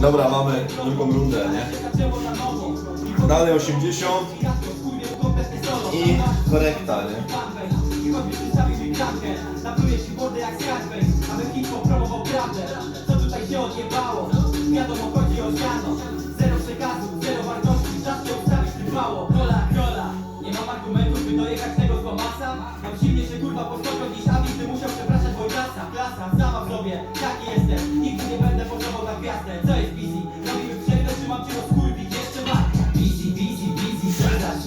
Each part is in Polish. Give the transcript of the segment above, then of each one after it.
Dobra, mamy drugą rundę, nie? Dalej 80 i korekta, nie? Napluję mordę jak Aby prawdę Co tutaj się odjebało? Wiadomo chodzi o Zero zero wartości Czas się kola Nie mam argumentów, by dojechać tego złamasa Mam silnie się kurwa musiał przepraszać Klasa, taki jestem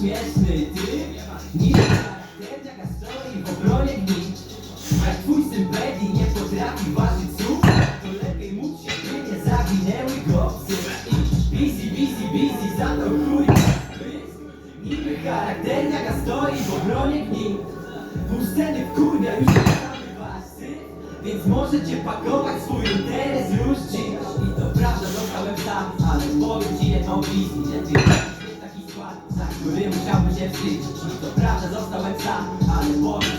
śmieszny ty Niby jaka stoi w obronie gmin. Jak twój syn Betty nie potrafi ważyć słów To lepiej móc się nie zawinęły gobcy I busy, busy, busy, za to chuj. Niby charakterniaka stoi w obronie gmin. Pół sceny wkurwia już nie mamy wasz syn Więc możecie pakować swój interes dziś I to prawda zostałem sam, ale powiem ci jedną wizję I to prawda zostałem sam, ale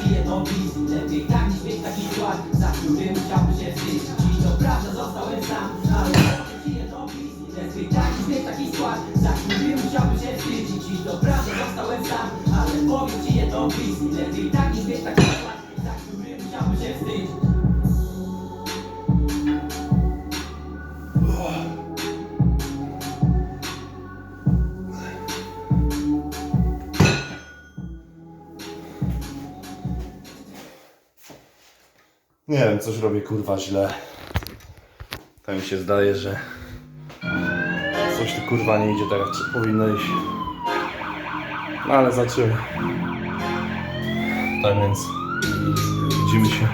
ci jedną wizję Lepiej tak niż mieć taki skład, za który musiałbym się wstydzić. I to prawda zostałem sam, ale ci jedną wizję Lepiej tak niż mieć taki skład, za który musiałbym się wstydzić. I to prawda zostałem sam, ale powiem ci jedną wizję Lepiej tak niż mieć taki skład, Nie wiem, coś robię kurwa źle. Tak mi się zdaje, że coś tu kurwa nie idzie tak jak powinno iść. No ale zobaczymy. Tak więc widzimy się